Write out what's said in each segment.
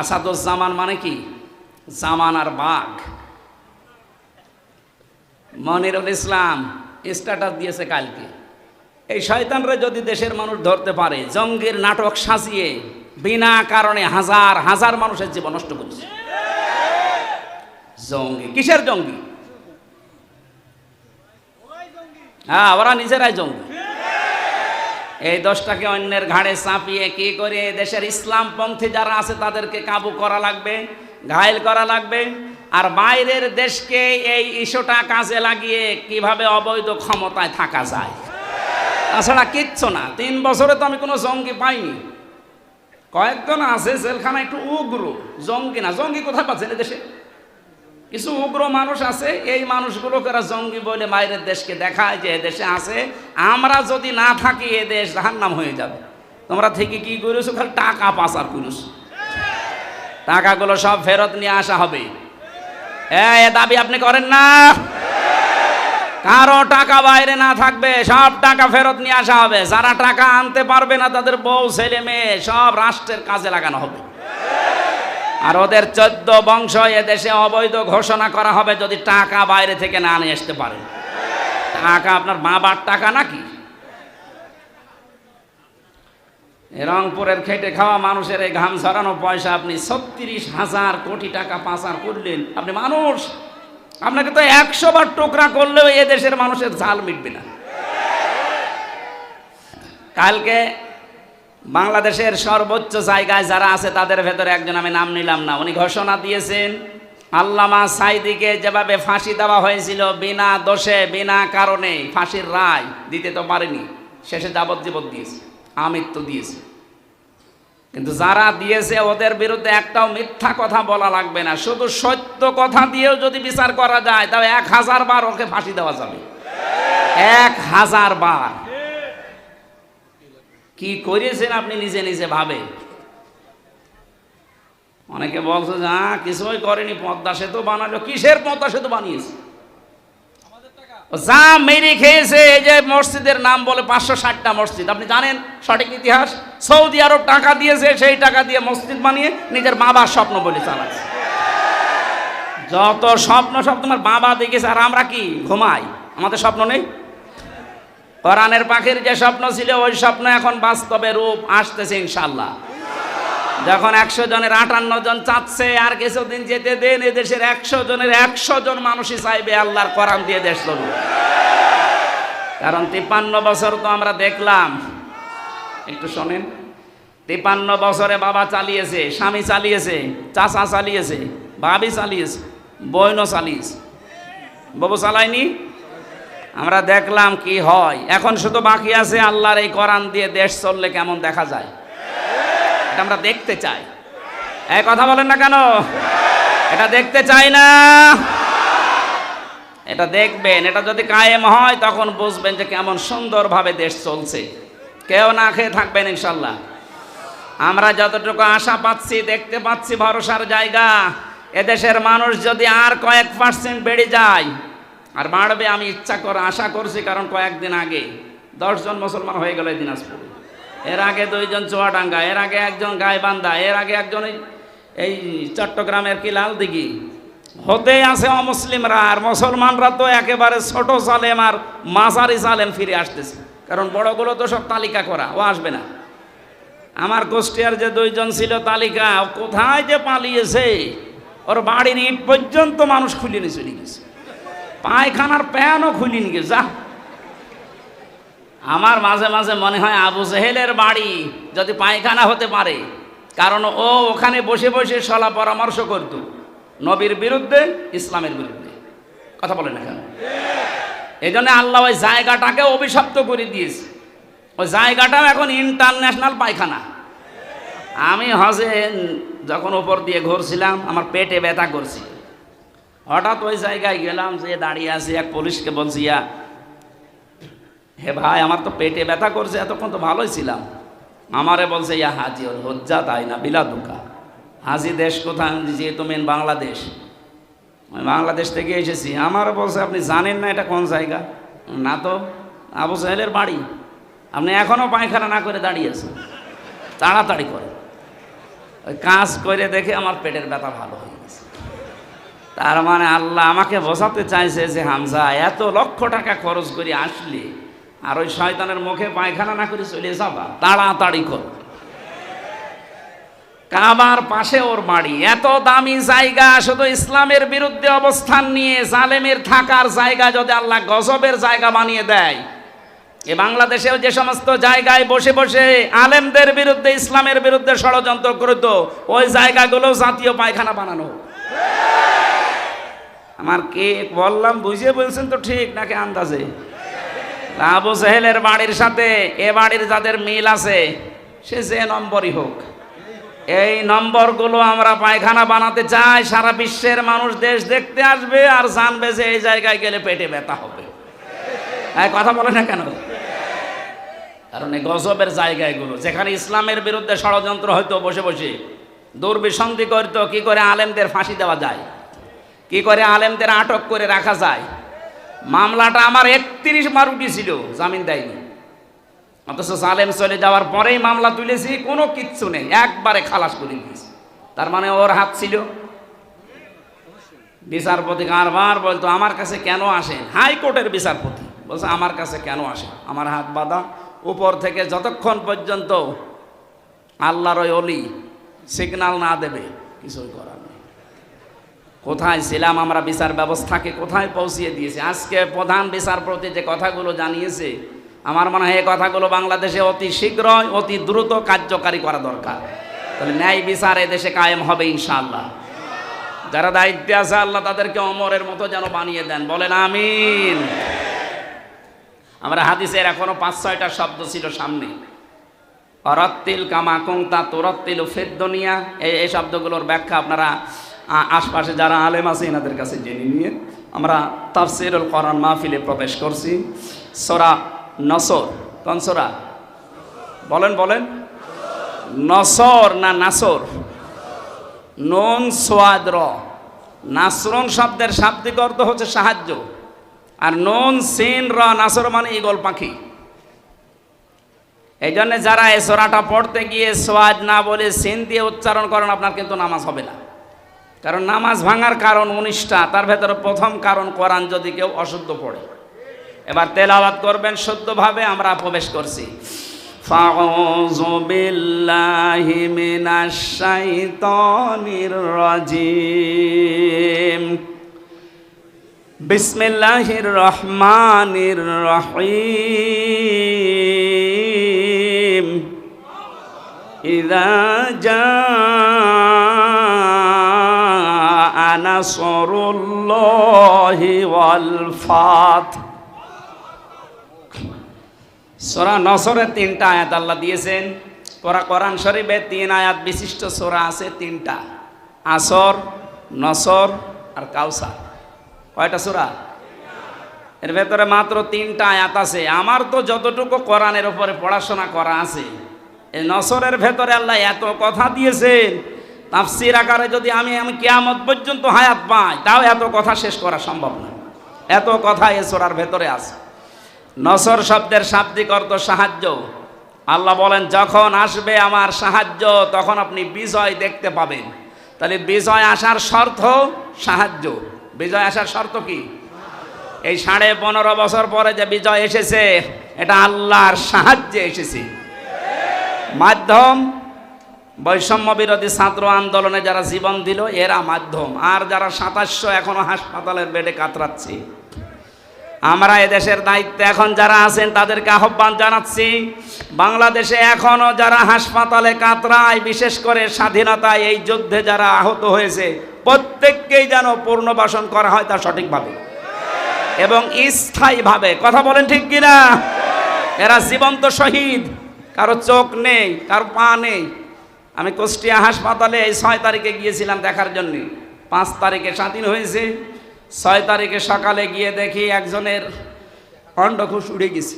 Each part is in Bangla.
আসাদুজ্জামান মানে কি? জামান আর বাঘ। মনিরুল ইসলাম, স্ট্যাটাস দিয়েছে কালকে। এই শয়তানরা যদি দেশের মানুষ ধরতে পারে, জঙ্গির নাটক সাজিয়ে বিনা কারণে হাজার হাজার মানুষের জীবন নষ্ট করছে। জঙ্গি, কিসের জঙ্গি? হ্যাঁ ওরা নিজেরাই জঙ্গি। এই দশটাকে অন্যের ঘাড়ে চাপিয়ে কি করে দেশের ইসলামপন্থী যারা আছে তাদেরকে কাবু করা লাগবে, ঘায়েল করা লাগবে? আর বাইরের দেশকে এই ইস্যুটা কাজে লাগিয়ে কীভাবে অবৈধ ক্ষমতায় থাকা যায়? তাছাড়া কিচ্ছু না, তিন বছরে তো আমি কোনো জঙ্গি পাইনি। কয়েকজন আছে জেলখানা একটু উগ্র, জঙ্গি না, জঙ্গি কোথায় পাচ্ছেন দেশে? কিছু উগ্র মানুষ আছে, এই মানুষগুলোকে এরা জঙ্গি বলে বাইরের দেশকে দেখায় যে দেশে আছে। আমরা যদি না থাকি, এ দেশ নাম হয়ে যাবে। তোমরা থেকে কি করেছ খালি টাকা পাচার করেছ টাকাগুলো সব ফেরত নিয়ে আসা হবে। এ দাবি আপনি করেন না। কারও টাকা বাইরে না থাকবে, সব টাকা ফেরত নিয়ে আসা হবে। যারা টাকা আনতে পারবে না, তাদের বউ, ছেলে, মেয়ে, সব রাষ্ট্রের কাজে লাগানো হবে। আর ওদের চোদ্দ বংশ এ দেশে অবৈধ ঘোষণা করা হবে যদি টাকা বাইরে থেকে না নিয়ে আসতে পারে। টাকা আপনার বাবার টাকা নাকি? রংপুরের খেটে খাওয়া মানুষের এই ঘাম ঝরানো পয়সা আপনি ছত্রিশ হাজার কোটি টাকা পাচার করলেন, আপনি মানুষ। আপনাকে তো একশো বার টুকরা করলেও এ দেশের মানুষের ঝাল মিটবে না। কালকে বাংলাদেশের সর্বোচ্চ জায়গায় যারা আছে, তাদের ভেতরে একজন আমি নাম নিলাম না। উনি ঘোষণা দিয়েছেন, আল্লামা সাইদিকে যেভাবে ফাঁসি দেওয়া হয়েছিল, বিনা দোষে, বিনা কারণে ফাঁসির রায় দিতে তো পারেনি। শেষে যাবজ্জীবন দিয়েছে, আমৃত্যু দিয়েছে। কিন্তু যারা দিয়েছে, ওদের বিরুদ্ধে একটাও মিথ্যা কথা বলা লাগবে না। শুধু সত্য কথা দিয়েও যদি বিচার করা যায় তবে এক হাজার বার ওকে ফাঁসি দেওয়া যাবে। এক হাজার বার। কি করেছেন আপনি নিজে নিজে ভাবে? অনেকে বলছে যে হ্যাঁ কিছুই করেনি, পদ্মা সেতু বানালো। কিসের পদ্মা সেতু বানিয়েছে? যা মেরে খেয়েছে, এই যে মসজিদের নাম বলে পাঁচশো ষাটটা মসজিদ। আপনি জানেন সঠিক ইতিহাস? সৌদি আরব টাকা দিয়েছে, সেই টাকা দিয়ে মসজিদ বানিয়ে নিজের বাবার স্বপ্ন বলে চালাচ্ছে। যত স্বপ্ন সব তোমার বাবা দেখেছে, আর আমরা কি? ঘুমাই। আমাদের স্বপ্ন নেই? কোরআনের পাখির যে স্বপ্ন ছিল, ওই স্বপ্ন এখন বাস্তবে রূপ আসতেছে ইনশাল্লাহ যখন একশো জনের আটান্ন জন চাচ্ছে, আর কিছুদিন যেতে দেন এ দেশের একশো জনের একশো জন মানুষই চাইবে আল্লাহর কোরআন দিয়ে দেশ চলবে কারণ তিপ্পান্ন বছর তো আমরা দেখলাম। একটু শোনেন। তিপ্পান্ন বছরে বাবা চালিয়েছে, স্বামী চালিয়েছে, চাচা চালিয়েছে, ভাবি চালিয়েছে, বইনও চালিয়েছে। বাবু চালায়নি? আমরা দেখলাম কি হয়। এখন শুধু বাকি আছে আল্লাহর এই কোরআন দিয়ে দেশ চললে কেমন দেখা যায়? এটা আমরা দেখতে চাই। এই কথা বলেন না কেন? এটা দেখতে চাই না। এটা দেখবেন, এটা যদি কায়েম হয় তখন বুঝবেন যে কেমন সুন্দরভাবে দেশ চলছে। কেউ না খেয়ে থাকবেন ইনশাল্লাহ আমরা যতটুকু আশা পাচ্ছি, দেখতে পাচ্ছি ভরসার জায়গা। এদেশের মানুষ যদি আর কয়েক পার্সেন্ট বেড়ে যায় আর বাড়বে, আমি ইচ্ছা করে, আশা করছি, কারণ কয়েকদিন আগে দশজন মুসলমান হয়ে গেল দিনাজপুর। এর আগে দুইজন চুয়াডাঙ্গা, এর আগে একজন গাইবান্ধা, এর আগে একজন এই- চট্টগ্রামের কি লালদিঘি হতে আছে অমুসলিমরা, আর মুসলমানরা তো একেবারে ছোট সালেম আর মাঝারি সালেম ফিরে আসতেছে। কারণ বড়গুলো তো সব তালিকা করা, ও আসবে না। আমার গোষ্ঠীর যে দুইজন ছিল তালিকা কোথায় যে পালিয়েছে? ওর বাড়ির ইট পর্যন্ত মানুষ খুলে নিয়ে চলে গেছে। পায়খানার প্যানও খুলে গে, যা। আমার মাঝে মাঝে মনে হয় আবু জেহেলের বাড়ি যদি পায়খানা হতে পারে, কারণ ও ওখানে বসে বসে সলা পরামর্শ করত, নবীর বিরুদ্ধে, ইসলামের বিরুদ্ধে। কথা বলে না কেন? এই জন্য আল্লাহ ওই জায়গাটাকে অভিশপ্ত করে দিয়েছে। ওই জায়গাটাও এখন ইন্টারন্যাশনাল পায়খানা। আমি হজে যখন ওপর দিয়ে ঘুরছিলাম, আমার পেটে ব্যথা করছি। হঠাৎ ওই জায়গায় গেলাম যে দাঁড়িয়ে আছি এক পুলিশকে বলছি, ইয়া, হে ভাই, আমার তো পেটে ব্যথা করছে, এতক্ষণ তো ভালোই ছিলাম। আমারে বলছে, ইয়া হাজি ওর হজ্জা তাই না বিলা দুকা। হাজি, দেশ কোথায়? যেহেতু মেন বাংলাদেশ। আমি বাংলাদেশ থেকে এসেছি। আমার বলছে, আপনি জানেন না এটা কোন জায়গা? না তো, আবু সাহেলের বাড়ি। আপনি এখনও পায়খানা না করে দাঁড়িয়ে আছেন? তাড়াতাড়ি করে ওই কাজ করে দেখে আমার পেটের ব্যথা ভালো হয়ে গেছে। তার মানে আল্লাহ আমাকে বোঝাতে চাইছে যে, হামজা, এত লক্ষ টাকা খরচ করে আসলে, আর ওই শয়তানের মুখে পায়খানা না করে চলে যাবা, তাড়াতাড়ি কর কাবার পাশে ওর বাড়ি, এত দামি জায়গা, শুধু ইসলামের বিরুদ্ধে অবস্থান নিয়ে জালেমের থাকার জায়গা যদি আল্লাহ গজবের জায়গা বানিয়ে দেয়, এ বাংলাদেশেও যে সমস্ত জায়গায় বসে বসে আলেমদের বিরুদ্ধে, ইসলামের বিরুদ্ধে ষড়যন্ত্র করতো, ওই জায়গাগুলো জাতীয় পায়খানা বানানো। আমার কে বললাম, বুঝিয়ে বলছেন তো ঠিক, নাকি আন্দাজে? আবু সাহেলের বাড়ির সাথে, এ বাড়ির যাদের মিল আছে, সে যে নম্বরই হোক। এই নম্বরগুলো আমরা পায়খানা বানাতে চাই, সারা বিশ্বের মানুষ দেশ দেখতে আসবে আর জানবে যে এই জায়গায় গেলে পেটে ব্যথা হবে। কথা বলে না কেন? কারণ এই গজবের জায়গাগুলো, যেখানে ইসলামের বিরুদ্ধে ষড়যন্ত্র হয়তো বসে বসে, দুর্বিসন্ধি করতো, কি করে আলেমদের ফাঁসি দেওয়া যায়? কি করে আলেমদের আটক করে রাখা যায়? মামলাটা আমার একত্রিশ বার উঠেছিল, জামিন দেয়নি। অথচ আলেম চলে যাওয়ার পরেই মামলা তুলেছি, কোনো কিচ্ছু নেই, একবারে খালাস করে দিয়েছি। তার মানে ওর হাত ছিল। বিচারপতি কারবার বলতো, আমার কাছে কেন আসেন? হাইকোর্টের বিচারপতি বলছে, আমার কাছে কেন আসে আমার হাত বাঁধা। উপর থেকে যতক্ষণ পর্যন্ত আল্লাহর ওই অলি সিগনাল না দেবে, কিছুই নেই কোথায় ছিলাম আমরা বিচার ব্যবস্থাকে কোথায় পৌঁছিয়ে দিয়েছি? আজকে প্রধান বিচারপতি যে কথাগুলো জানিয়েছে, আমার মনে হয় এই কথাগুলো বাংলাদেশে অতি শীঘ্রই, অতি দ্রুত কার্যকারী করা দরকার। তাহলে ন্যায় বিচার দেশে কায়েম হবে ইনশাআল্লাহ। যারা দায়িত্বে আছে, আল্লাহ তাদেরকে অমরের মতো যেন বানিয়ে দেন। বলেন আমিন। আমরা হাদিসের এখনও পাঁচ, ছয়টা শব্দ ছিল সামনে। অরত্তিল কামা কুংতা তোরত্তিল ফেদ্দনিয়া এই শব্দগুলোর ব্যাখ্যা আপনারা আশপাশে যারা আলেম আছে, এনাদের কাছে জেনে নিয়ে আমরা তাফসিরুল কোরআন মাহফিলে প্রবেশ করছি। সোরা নসর, কোন সোরা? বলেন বলেন। নসর না নাসর? নন সোয়াদ্র নাসরন শব্দের শাব্দিক অর্থ হচ্ছে সাহায্য। আর নন, সিন, র, নাসর মানে ইগল পাখি। এই জন্য যারা এই সোরাটা পড়তে গিয়ে সোয়াদ না বলে সিন দিয়ে উচ্চারণ করেন, আপনার কিন্তু নামাজ হবে না। কারণ নামাজ ভাঙার কারণ উনিশটা তার ভেতরে প্রথম কারণ কোরআন যদি কেউ অশুদ্ধ পড়ে এবার তেলাওয়াত করবেন শুদ্ধভাবে আমরা প্রবেশ করছি فأعوذ بالله من الشيطان الرجيم بسم الله الرحمن الرحيم إذا جاء নাসরুল্লাহি ওয়াল সোরা নসরে তিনটা আয়াত আল্লাহ দিয়েছেন। পরা কোরআন শরীফের তিন আয়াত বিশিষ্ট সোরা আছে তিনটা। আসর, নসর আর কাউসার। কয়টা সোরা? এর ভেতরে মাত্র তিনটা আয়াত আছে। আমার তো যতটুকু কোরআনের উপরে পড়াশোনা করা আছে, এই নসরের ভেতরে আল্লাহ এত কথা দিয়েছেন। তাফসির আকারে যদি আমি আমি কেয়ামত পর্যন্ত হায়াত পাই, তাও এত কথা শেষ করা সম্ভব না। এত কথা এ সোরার ভেতরে আছে। নসর শব্দের শাব্দিক অর্থ সাহায্য। আল্লাহ বলেন, যখন আসবে আমার সাহায্য, তখন আপনি বিজয় দেখতে পাবেন। তাহলে বিজয় আসার শর্ত সাহায্য। বিজয় আসার শর্ত কি? এই সাড়ে পনেরো বছর পরে যে বিজয় এসেছে, এটা আল্লাহর সাহায্যে এসেছে। মাধ্যম বৈষম্য বিরোধী ছাত্র আন্দোলনে যারা জীবন দিল, এরা মাধ্যম। আর যারা সাতাশশো এখনও হাসপাতালের বেডে কাতরাচ্ছে। আমরা এদেশের দায়িত্বে এখন যারা আছেন, তাদেরকে আহ্বান জানাচ্ছি, বাংলাদেশে এখনও যারা হাসপাতালে কাতরায়, বিশেষ করে স্বাধীনতায় এই যুদ্ধে যারা আহত হয়েছে, প্রত্যেককেই যেন পুনর্বাসন করা হয় তা সঠিকভাবে। এবং স্থায়ীভাবে। কথা বলেন ঠিক কিনা? এরা জীবন্ত শহীদ। কারও চোখ নেই, কারও পা নেই। আমি কুষ্টিয়া হাসপাতালে এই ছয় তারিখে গিয়েছিলাম দেখার জন্যে। পাঁচ তারিখে স্বাধীন হয়েছে। ছয় তারিখে সকালে গিয়ে দেখি একজনের অন্ডখোষ উড়ে গেছে।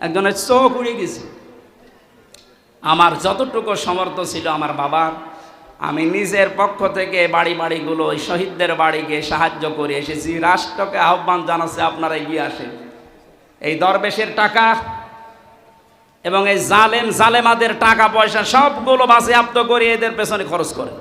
একজনের চোখ উড়ে গেছে। আমার যতটুকু সমর্থ ছিল আমার বাবার, আমি নিজের পক্ষ থেকে বাড়ি বাড়িগুলো ওই শহীদদের বাড়ি গিয়ে সাহায্য করে এসেছি। রাষ্ট্রকে আহ্বান জানাচ্ছে আপনারা এগিয়ে আসেন। এই দরবেশের টাকা এবং এই জালেম জালেমাদের টাকা পয়সা সবগুলো বাসে আপ্ত করে এদের পেছনে খরচ করে।